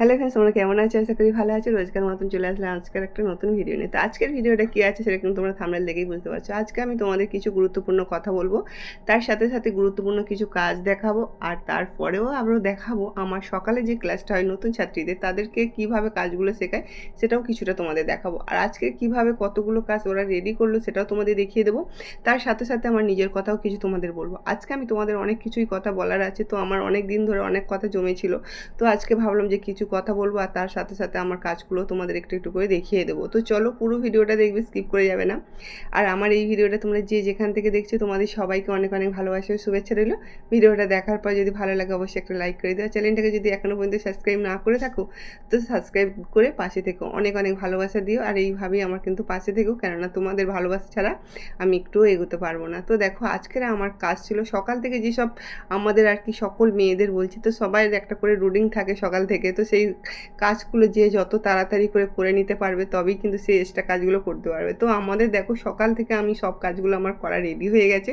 Hello friends তোমরা কেমন আছো? আশা করি ভালো আছো। রোজকার মতন চলে আসলাম আজকের একটা নতুন ভিডিও নিয়ে। তো আজকের ভিডিওটা কী আছে সেটা কিন্তু তোমরা থামলে দেখেই বুঝতে পারছ। আজকে আমি তোমাদের কিছু গুরুত্বপূর্ণ কথা বলব। তার সাথে সাথে গুরুত্বপূর্ণ কিছু কাজ দেখাবো। আর তারপরেও আবারও দেখাবো আমার সকালে যে ক্লাসটা হয় নতুন ছাত্রীদের, তাদেরকে কীভাবে কাজগুলো শেখায় সেটাও কিছুটা তোমাদের দেখাবো। আর আজকে কীভাবে কতগুলো কাজ ওরা রেডি করল সেটাও তোমাদের দেখিয়ে দেবো। তার সাথে সাথে আমার নিজের কথাও কিছু তোমাদের বলব। আজকে আমি তোমাদের অনেক কিছুই কথা বলার আছে। তো আমার অনেক দিন ধরে অনেক কথা জমেছিল। তো আজকে ভাবলাম যে কিছু কথা বলব আর তার সাথে সাথে আমার কাজগুলো তোমাদের একটু একটু করে দেখিয়ে দেবো। তো চলো পুরো ভিডিওটা দেখবে স্কিপ করে যাবে না। আর আমার এই ভিডিওটা তোমরা যে যেখান থেকে দেখছ, তোমাদের সবাইকে অনেক অনেক ভালোবাসা শুভেচ্ছা রইল। ভিডিওটা দেখার পর যদি ভালো লাগে, অবশ্যই একটা লাইক করে দেওয়া চ্যানেলটাকে যদি এখনও পর্যন্ত সাবস্ক্রাইব না করে থাকো, তো সাবস্ক্রাইব করে পাশে থেকো। অনেক অনেক ভালোবাসা দিও। আর এইভাবেই আমার কিন্তু পাশে থেকো। কেননা তোমাদের ভালোবাসা ছাড়া আমি একটুও এগোতে পারব না। তো দেখো, আজকের আমার কাজ ছিল সকাল থেকে যেসব আমাদের আর কি সকল মেয়েদের বলছি, তো সবাই একটা করে রুটিন থাকে সকাল থেকে। তো সেই কাজগুলো যে যত তাড়াতাড়ি করে করে নিতে পারবে, তবেই কিন্তু সে এক্সট্রা কাজগুলো করতে পারবে। তো আমাদের দেখো সকাল থেকে আমি সব কাজগুলো আমার করা রেডি হয়ে গেছে।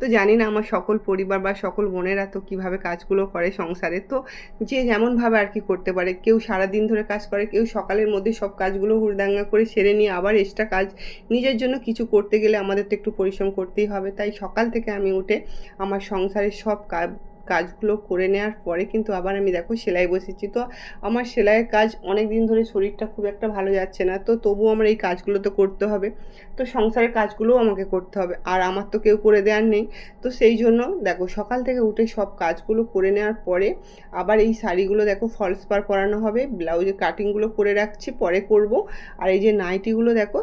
তো জানি না আমার সকল পরিবার বা সকল বোনেরা তো কীভাবে কাজগুলো করে সংসারে। তো যে যেমনভাবে আর কি করতে পারে, কেউ সারাদিন ধরে কাজ করে, কেউ সকালের মধ্যে সব কাজগুলো হুড়দাঙ্গা করে সেরে নিয়ে আবার এক্সট্রা কাজ। নিজের জন্য কিছু করতে গেলে আমাদের তো একটু পরিশ্রম করতেই হবে। তাই সকাল থেকে আমি উঠে আমার সংসারের সব কাজ কাজগুলো করে নেওয়ার পরে কিন্তু আবার আমি দেখো সেলাই বসেছি। তো আমার সেলাইয়ের কাজ অনেক দিন ধরে শরীরটা খুব একটা ভালো যাচ্ছে না। তো তবুও আমার এই কাজগুলো তো করতে হবে। তো সংসারের কাজগুলোও আমাকে করতে হবে। আর আমার তো কেউ করে দেওয়ার নেই। তো সেই জন্য দেখো সকাল থেকে উঠে সব কাজগুলো করে নেওয়ার পরে আবার এই শাড়িগুলো দেখো ফলস পার পরানো হবে। ব্লাউজের কাটিংগুলো করে রাখছি, পরে করব। আর এই যে নাইটিগুলো দেখো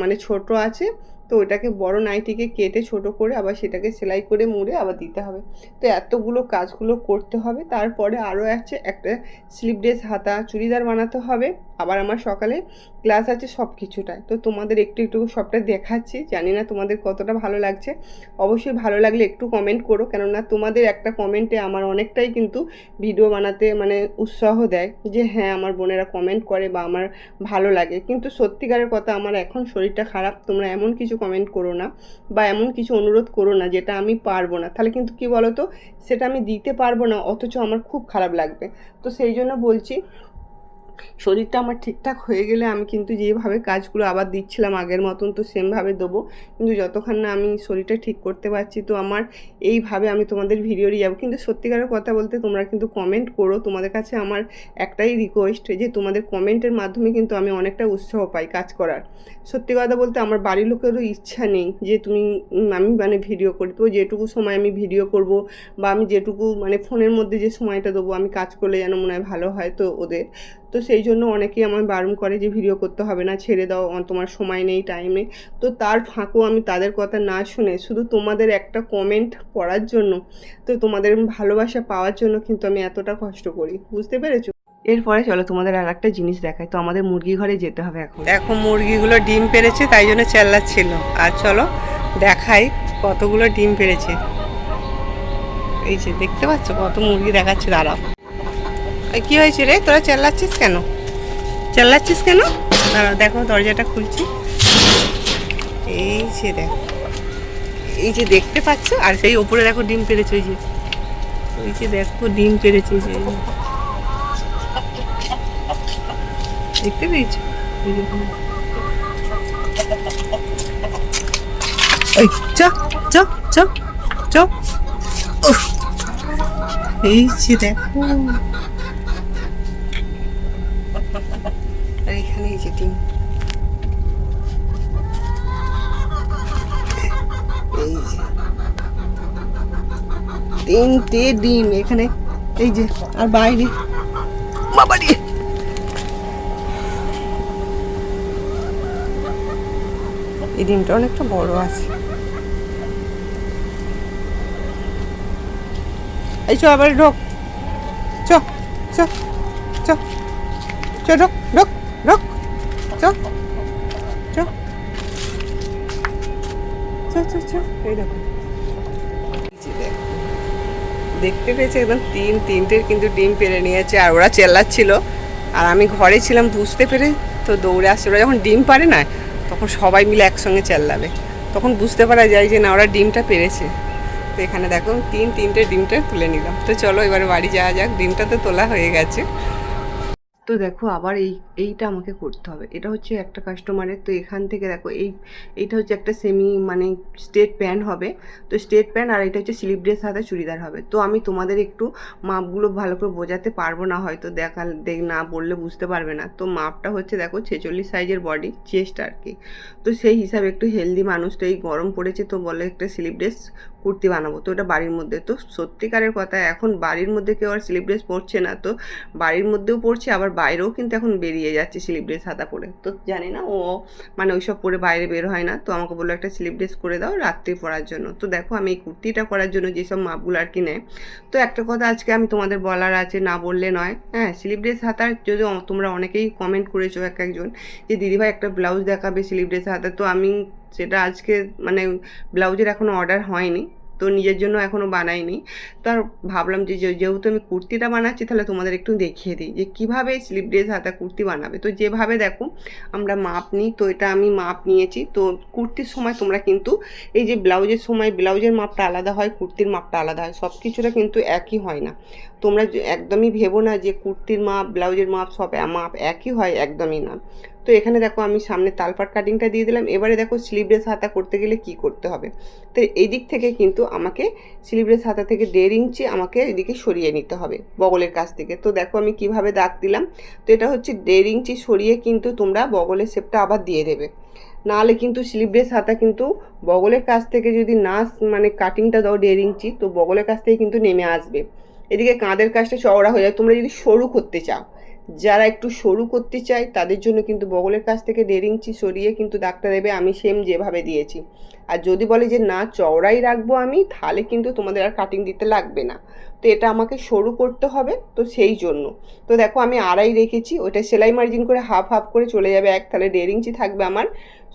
মানে ছোট আছে তো ওটাকে বড় নাইটিকে কেটে ছোট করে আবার সেটাকে সেলাই করে মুড়ে আবার দিতে হবে। তো এতগুলো কাজগুলো করতে হবে। তারপরে আরও আছে একটা স্লিপ ড্রেস হাতা, চুড়িদার বানাতে হবে। আবার আমার সকালে ক্লাস আছে সব কিছুটায় তো তোমাদের একটু একটু সবটা দেখাচ্ছি। জানি না তোমাদের কতটা ভালো লাগছে। অবশ্যই ভালো লাগলে একটু কমেন্ট করো। কেননা তোমাদের একটা কমেন্টে আমার অনেকটাই কিন্তু ভিডিও বানাতে মানে উৎসাহ দেয় যে হ্যাঁ আমার বোনেরা কমেন্ট করে বা আমার ভালো লাগে। কিন্তু সত্যিকারের কথা, আমার এখন শরীরটা খারাপ। তোমরা এমন কিছু কমেন্ট করো না বা এমন কিছু অনুরোধ করো না যেটা আমি পারব না। তাহলে কিন্তু কি বলো তো সেটা আমি দিতে পারব না, অথচ আমার খুব খারাপ লাগবে। তো সেই জন্য বলছি শরীরটা আমার ঠিকঠাক হয়ে গেলে আমি কিন্তু যেভাবে কাজগুলো আবার দিচ্ছিলাম আগের মতন তো সেমভাবে দেবো। কিন্তু যতক্ষণ না আমি শরীরটা ঠিক করতে পারছি, তো আমার এইভাবে আমি তোমাদের ভিডিও দিয়ে যাব। কিন্তু সত্যিকারের কথা বলতে তোমরা কিন্তু কমেন্ট করো। তোমাদের কাছে আমার একটাই রিকোয়েস্ট যে তোমাদের কমেন্টের মাধ্যমে কিন্তু আমি অনেকটা উৎসাহ পাই কাজ করার। সত্যি কথা বলতে আমার বাড়ির লোকেরও ইচ্ছা নেই যে তুমি আমি মানে ভিডিও করি। তো যেটুকু সময় আমি ভিডিও করব বা আমি যেটুকু মানে ফোনের মধ্যে যে সময়টা দেবো, আমি কাজ করলে যেন মনে হয় ভালো হয় তো ওদের। তো সেই জন্য অনেকেই আমার বারণ করে যে ভিডিও করতে হবে না ছেড়ে দাও তোমার সময় নেই টাইমে তো তার ফাঁকও আমি তাদের কথা না শুনে শুধু তোমাদের একটা কমেন্ট পড়ার জন্য তো তোমাদের ভালোবাসা পাওয়ার জন্য কিন্তু আমি এতটা কষ্ট করি। বুঝতে পেরেছ? এরপরে চলো তোমাদের আর একটা জিনিস দেখাই। তো আমাদের মুরগি ঘরে যেতে হবে এখন। দেখো মুরগিগুলো ডিম পেরেছে তাই জন্য চেল্লাচ্ছিল। আর চলো দেখাই কতগুলো ডিম পেরেছে। এই যে দেখতে পাচ্ছ? কত মুরগি দেখাচ্ছে দাঁড়াও। কি হয়েছে রে? তোরা চেল্লাচ্ছিস কেন? চেল্লাচ্ছিস কেন? দাঁড়াও, দেখো, দরজাটা খুলছি। এই যে দেখো, এই যে দেখতে পাচ্ছ, আর সেই ওপরে দেখো ডিম পেরেছে, ওই যে। ওই যে দেখো, ডিম পেরেছে যে। দেখতে পেয়েছ? চ চ চ চ। এই যে দেখো। যে। তিনটে ডিম এখানে। এই যে, আর বাইরে। বাবা রে। এই ডিমটা অনেকটা বড় আছে। এই চ, আবার ঢোক। চ চ চ চ, ঢোক ঢোক ঢোক। চ চ। দেখতে পেয়েছে একদম তিন, তিনটের কিন্তু ডিম পেরে নিয়েছে আর ওরা চেল্লাচ্ছিল। আর আমি ঘরে ছিলাম, বুঝতে পেরে তো দৌড়ে আসছে। ওরা যখন ডিম পারে না, তখন সবাই মিলে একসঙ্গে চেল্লাবে। তখন বুঝতে পারা যায় যে না, ওরা ডিমটা পেরেছে। তো এখানে দেখো, তিন, তিনটে ডিমটা তুলে নিলাম। তো চলো এবারে বাড়ি যাওয়া যাক। ডিমটা তো তোলা হয়ে গেছে। তো দেখো আবার এই, এইটা আমাকে করতে হবে। এটা হচ্ছে একটা কাস্টমারের তো এখান থেকে দেখো এই, এইটা হচ্ছে একটা সেমি মানে স্টেট প্যান্ট হবে। তো স্টেট প্যান্ট আর এটা হচ্ছে স্লিপ ড্রেস হাতে চুড়িদার হবে। তো আমি তোমাদের একটু মাপগুলো ভালো করে বোঝাতে পারব না হয়তো দেখা দেখ না বললে বুঝতে পারবে না। তো মাপটা হচ্ছে দেখো ছেচল্লিশ সাইজের বডি চেস্ট আর কি। তো সেই হিসাবে একটু হেলদি মানুষ, তো এই গরম পড়েছে তো বলে একটা স্লিপ ড্রেস কুর্তি বানাবো। তো ওটা বাড়ির মধ্যে, তো সত্যিকারের কথা এখন বাড়ির মধ্যে কেউ আর স্লিপ ড্রেস পরছে না। তো বাড়ির মধ্যেও পরছে, আবার বাইরেও কিন্তু এখন বেরিয়ে যাচ্ছে স্লিপ ড্রেস হাতা পরে। তো জানি না, ও মানে ওইসব পরে বাইরে বের হয় না। তো আমাকে বলল, একটা স্লিপ ড্রেস করে দাও রাত্রে পরার জন্য। তো দেখো, আমি এই কুর্তিটা করার জন্য যেসব মাপগুলো আর কি নেয়। তো একটা কথা আজকে আমি তোমাদের বলার আছে, না বললে নয়। হ্যাঁ স্লিপ ড্রেস হাতার যদি তোমরা অনেকেই কমেন্ট করেছ এক একজন যে, দিদিভাই একটা ব্লাউজ দেখাবে স্লিপ ড্রেস হাতা তো আমি সেটা আজকে মানে ব্লাউজের এখনও অর্ডার হয়নি। তো নিজের জন্য এখনও বানাইনি। তো আর ভাবলাম যে- যেহেতু আমি কুর্তিটা বানাচ্ছি, তাহলে তোমাদের একটু দেখিয়ে দিই যে কীভাবে স্লিপ ড্রেস হাতা কুর্তি বানাবে। তো যেভাবে দেখো, আমরা মাপ নিই, তো এটা আমি মাপ নিয়েছি। তো কুর্তির সময় তোমরা কিন্তু এই যে ব্লাউজের সময়, ব্লাউজের মাপটা আলাদা হয়, কুর্তির মাপটা আলাদা হয়। সব কিছুটা কিন্তু একই হয় না। তোমরা একদমই ভেবো না যে কুর্তির মাপ, ব্লাউজের মাপ সব মাপ একই হয়, একদমই না। তো এখানে দেখো আমি সামনে তালপাট কাটিংটা দিয়ে দিলাম। এবারে দেখো স্লিভলেস হাতা করতে গেলে কি করতে হবে? তো এই দিক থেকে কিন্তু আমাকে স্লিভলেস হাতা থেকে দেড় ইঞ্চি আমাকে এদিকে সরিয়ে নিতে হবে বগলের কাছ থেকে। তো দেখো আমি কীভাবে দাগ দিলাম? তো এটা হচ্ছে দেড় ইঞ্চি সরিয়ে কিন্তু তোমরা বগলের শেপটা আবার দিয়ে দেবে। নাহলে কিন্তু স্লিভলেস হাতা কিন্তু বগলের কাছ থেকে যদি না মানে কাটিংটা দাও দেড় ইঞ্চি, তো বগলের কাছ থেকে কিন্তু নেমে আসবে। এদিকে কাঁধের কাজটা চওড়া হয়ে যায়। তোমরা যদি সরু করতে চাও যারা একটু সরু করতে চায়, তাদের জন্য কিন্তু বগলের কাছ থেকে দেড় ইঞ্চি সরিয়ে কিন্তু দাগটা দেবে, আমি সেম যেভাবে দিয়েছি। আর যদি বলে যে, না, চওড়াই রাখব আমি, তাহলে কিন্তু তোমাদের আর কাটিং দিতে লাগবে না। তো এটা আমাকে সরু করতে হবে, তো সেই জন্য। তো দেখো, আমি আড়াই রেখেছি ওটা সেলাই মার্জিন করে হাফ হাফ করে চলে যাবে এক, তাহলে দেড় ইঞ্চি থাকবে আমার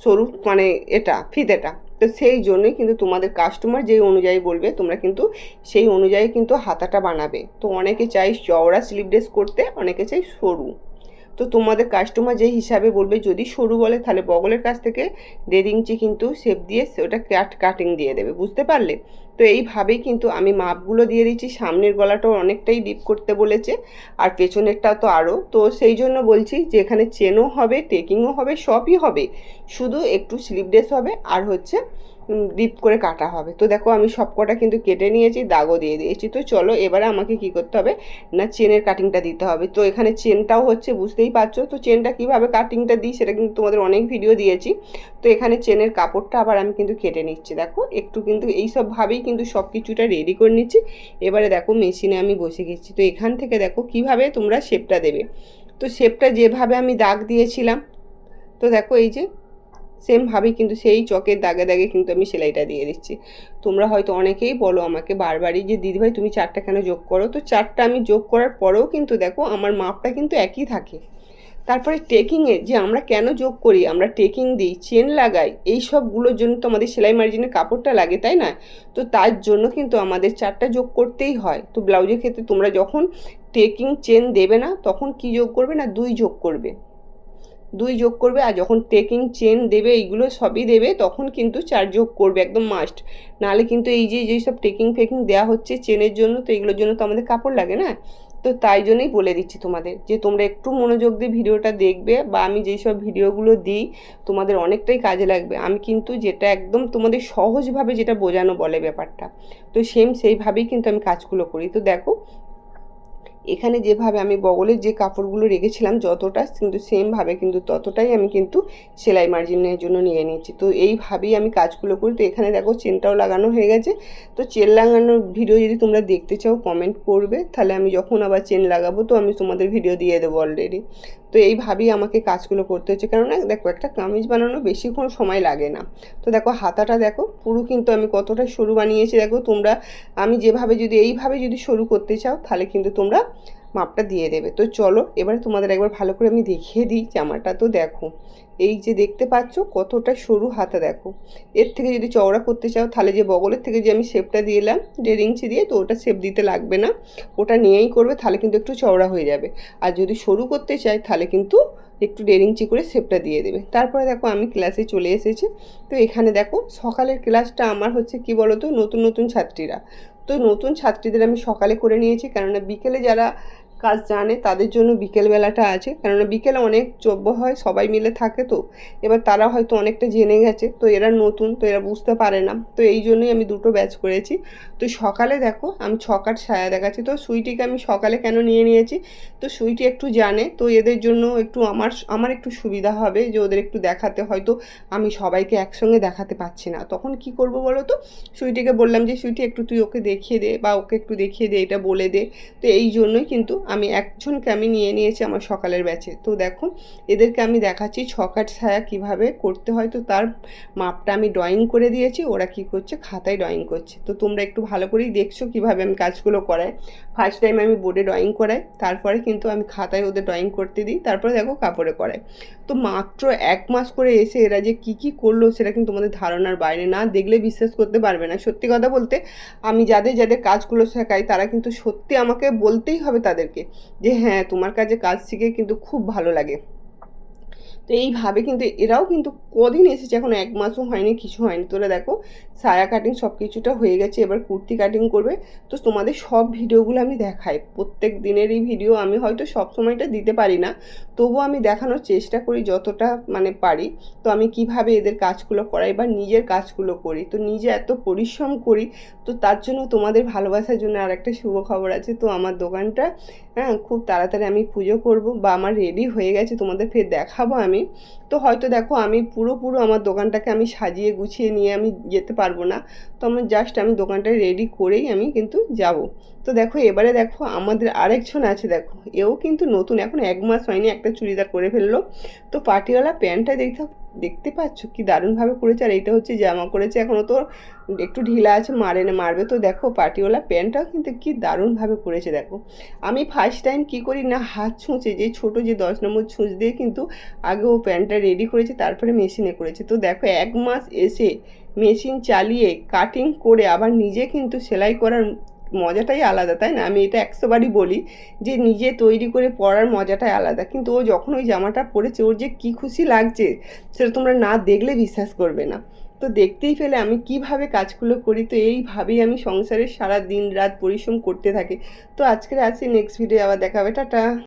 সরু মানে এটা ফিতেটা তো সেই জন্যই কিন্তু তোমাদের কাস্টমার যেই অনুযায়ী বলবে, তোমরা কিন্তু সেই অনুযায়ী কিন্তু হাতাটা বানাবে। তো অনেকে চাই চওড়া স্লিভ ড্রেস করতে, অনেকে চাই সরু। তো তোমাদের কাস্টমার যেই হিসাবে বলবে, যদি সরু বলে, তাহলে বগলের কাছ থেকে দেড় ইঞ্চি কিন্তু শেপ দিয়ে ওটা কাট কাটিং দিয়ে দেবে, বুঝতে পারলে? তো এইভাবেই কিন্তু আমি মাপগুলো দিয়ে দিচ্ছি, সামনের গলাটাও অনেকটাই ডিপ করতে বলেছে, আর পেছনেরটা তো আরও। তো সেই জন্য বলছি যে এখানে চেনও হবে টেকিংও হবে সবই হবে। শুধু একটু স্লিপ ড্রেস হবে, আর হচ্ছে ডিপ করে কাটা হবে। তো দেখো আমি সব কটা কিন্তু কেটে নিয়েছি, দাগও দিয়ে দিয়েছি। তো চলো এবারে আমাকে কি করতে হবে? না, চেনের কাটিংটা দিতে হবে। তো এখানে চেনটাও হচ্ছে, বুঝতেই পারছ? তো চেনটা কীভাবে কাটিংটা দিই সেটা কিন্তু তোমাদের অনেক ভিডিও দিয়েছি। তো এখানে চেনের কাপড়টা আবার আমি কিন্তু কেটে নিচ্ছি। দেখো, একটু কিন্তু এই এইসবভাবেই কিন্তু সব কিছুটা রেডি করে নিচ্ছি। এবারে দেখো মেশিনে আমি বসে গেছি। তো এখান থেকে দেখো কীভাবে তোমরা শেপটা দেবে। তো শেপটা যেভাবে আমি দাগ দিয়েছিলাম, তো দেখো এই যে সেমভাবেই কিন্তু সেই চকের দাগে দাগে কিন্তু আমি সেলাইটা দিয়ে দিচ্ছি। তোমরা হয়তো অনেকেই বলো আমাকে বারবারই যে, দিদিভাই, তুমি চারটা কেন যোগ করো? তো চারটা আমি যোগ করার পরেও কিন্তু দেখো, আমার মাপটা কিন্তু একই থাকে। তারপরে টেকিংয়ে যে, আমরা কেন যোগ করি? আমরা টেকিং দিই চেন লাগাই এই সবগুলোর জন্য তো আমাদের সেলাই মার্জিনের কাপড়টা লাগে, তাই না? তো তার জন্য কিন্তু আমাদের চারটা যোগ করতেই হয়। তো ব্লাউজের ক্ষেত্রে তোমরা যখন টেকিং চেন দেবে না, তখন কি যোগ করবে না? দুই যোগ করবে। দুই যোগ করবে আর যখন টেকিং চেন দেবে এইগুলো সবই দেবে, তখন কিন্তু চার যোগ করবে, একদম মাস্ট নাহলে কিন্তু এই যে, যেই সব টেকিং ফেকিং দেওয়া হচ্ছে চেনের জন্য, তো এগুলোর জন্য তো আমাদের কাপড় লাগে না? তো তাই জন্যই বলে দিচ্ছি তোমাদের যে, তোমরা একটু মনোযোগ দিয়ে ভিডিওটা দেখবে বা আমি যেই সব ভিডিওগুলো দিই, তোমাদের অনেকটাই কাজে লাগবে। আমি কিন্তু যেটা একদম তোমাদের সহজভাবে যেটা বোঝানো বলে ব্যাপারটা, তো সেম সেইভাবেই কিন্তু আমি কাজগুলো করি। তো দেখো এখানে যেভাবে আমি বগলের যে কাপড়গুলো রেখেছিলাম যতটা কিন্তু সেমভাবে কিন্তু ততটাই আমি কিন্তু সেলাই মার্জিনের জন্য নিয়ে নিয়েছি। তো এইভাবেই আমি কাজগুলো করি। তো এখানে দেখো চেনটাও লাগানো হয়ে গেছে। তো চেন লাগানোর ভিডিও যদি তোমরা দেখতে চাও কমেন্ট করবে। তাহলে আমি যখন আবার চেন লাগাবো, তো আমি তোমাদের ভিডিও দিয়ে দেবো অলরেডি তো এইভাবেই আমাকে কাজগুলো করতে হচ্ছে। কেননা দেখো, একটা কামিজ বানানো বেশিক্ষণ সময় লাগে না। তো দেখো, হাতাটা দেখো, পুরো কিন্তু আমি কতটা সরু বানিয়েছি। দেখো, তোমরা, আমি যেভাবে যদি, এইভাবে যদি সরু করতে চাও, তাহলে কিন্তু তোমরা মাপটা দিয়ে দেবে। তো চলো, এবারে তোমাদের একবার ভালো করে আমি দেখিয়ে দিই জামাটা। তো দেখো এই যে দেখতে পাচ্ছ কতটা সরু হাতা দেখো। এর থেকে যদি চওড়া করতে চাও, তাহলে যে বগলের থেকে যে আমি শেপটা দিলাম দেড় ইঞ্চি দিয়ে, তো ওটা শেপ দিতে লাগবে না। ওটা নিয়েই করবে, তাহলে কিন্তু একটু চওড়া হয়ে যাবে। আর যদি সরু করতে চাই তাহলে কিন্তু একটু দেড় ইঞ্চি করে শেপটা দিয়ে দেবে। তারপরে দেখো আমি ক্লাসে চলে এসেছি। তো এখানে দেখো, সকালের ক্লাসটা আমার হচ্ছে কি বলো তো নতুন নতুন ছাত্রীরা। তো নতুন ছাত্রীদের আমি সকালে করে নিয়েছি, কেননা বিকেলে যারা কাজ জানে, তাদের জন্য বিকেলবেলাটা আছে। কেননা বিকেলে অনেক যোগ্য হয়, সবাই মিলে থাকে তো। এবার তারা হয়তো অনেকটা জেনে গেছে, তো এরা নতুন, তো এরা বুঝতে পারে না। তো এই জন্যই আমি দুটো ব্যাচ করেছি। তো সকালে দেখো, আমি ছকাট ছায়া দেখাচ্ছি। তো সুইটিকে আমি সকালে কেন নিয়ে নিয়েছি? তো সুইটি একটু জানে, তো এদের জন্য একটু আমার আমার একটু সুবিধা হবে যে ওদের একটু দেখাতে। হয়তো আমি সবাইকে একসঙ্গে দেখাতে পারছি না। তখন কি করব বলো তো? সুইটিকে বললাম যে, সুইটি, একটু তুই ওকে দেখিয়ে দে বা ওকে একটু দেখিয়ে দে, এটা বলে দে। তো এই জন্যই কিন্তু আমি একজনকে আমি নিয়ে নিয়েছি আমার সকালের ব্যাচে তো দেখো, এদেরকে আমি দেখাচ্ছি ছকাট ছায়া কীভাবে করতে হয়। তো তার মাপটা আমি ড্রয়িং করে দিয়েছি, ওরা কি করছে, খাতায় ড্রয়িং করছে। তো তোমরা একটু ভালো করেই দেখছ কীভাবে আমি কাজগুলো করাই। ফার্স্ট টাইম আমি বোর্ডে ড্রয়িং করাই, তারপরে কিন্তু আমি খাতায় ওদের ড্রয়িং করতে দিই, তারপরে দেখো কাপড়ে করাই। তো মাত্র এক মাস করে এসে এরা যে কি কি করল, সেটা কিন্তু তোমাদের ধারণার বাইরে না দেখলে বিশ্বাস করতে পারবে না। সত্যি কথা বলতে, আমি যাদের যাদের কাজগুলো শেখাই, তারা কিন্তু সত্যি আমাকে বলতেই হবে তাদেরকে। যে হ্যাঁ তোমার কাছে কাজ শিখে কিন্তু খুব ভালো লাগে। তো এইভাবে কিন্তু এরাও কিন্তু কদিন এসেছে, এখন এক মাসও হয়নি, কিছু হয়নি। তোরা দেখো, সায়া কাটিং সব কিছুটা হয়ে গেছে, এবার কুর্তি কাটিং করবে। তো তোমাদের সব ভিডিওগুলো আমি দেখাই। প্রত্যেক দিনেরই ভিডিও আমি হয়তো সব সময়টা দিতে পারি না। তবুও আমি দেখানোর চেষ্টা করি যতটা মানে পারি। তো আমি কীভাবে এদের কাজগুলো করাই বা নিজের কাজগুলো করি। তো নিজে এত পরিশ্রম করি, তো তার জন্য তোমাদের ভালোবাসার জন্য আর একটা শুভ খবর আছে। তো আমার দোকানটা হ্যাঁ খুব তাড়াতাড়ি আমি পুজো করব বা আমার রেডি হয়ে গেছে, তোমাদের ফের দেখাবো আমি। তো হয়তো দেখো, আমি পুরো পুরো আমার দোকানটাকে আমি সাজিয়ে গুছিয়ে নিয়ে আমি যেতে পারব না। তো আমি জাস্ট আমি দোকানটা রেডি করেই আমি কিন্তু যাব। তো দেখো, এবারে দেখো আমাদের আরেকজন আছে, দেখো। এও কিন্তু নতুন, এখন এক মাস হয়নি, একটা চুড়িদার করে ফেলল। তো পার্টিওয়ালা প্যান্টটা দেখতে দেখতে পাচ্ছ? কি দারুণভাবে করেছে, আর এইটা হচ্ছে জামা করেছে এখনও তো একটু ঢিলা আছে, মারে না, মারবে। তো দেখো, পার্টিওয়ালা প্যান্টটাও কিন্তু কি দারুণভাবে করেছে, দেখো। আমি ফার্স্ট টাইম কি করি না, হাত ছুঁচে, যে ছোট যে দশ নম্বর ছুঁচ দিয়ে কিন্তু আগে ও প্যান্টটা রেডি করেছে, তারপরে মেশিনে করেছে। তো দেখো, এক মাস এসে মেশিন চালিয়ে কাটিং করে আবার নিজে কিন্তু সেলাই করার মজাটাই আলাদা, তাই না? আমি এটা একশোবারই বলি যে নিজে তৈরি করে পরার মজাটাই আলাদা। কিন্তু ও যখন ওই জামাটা পরেছে, ওর যে কী খুশি লাগছে সেটা তোমরা না দেখলে বিশ্বাস করবে না। তো দেখতেই পেলে আমি কীভাবে কাজগুলো করি, তো এইভাবেই আমি সংসারের সারা দিন রাত পরিশ্রম করতে থাকি। তো আজকের আছি নেক্সট ভিডিও আবার দেখাবে। টাটা!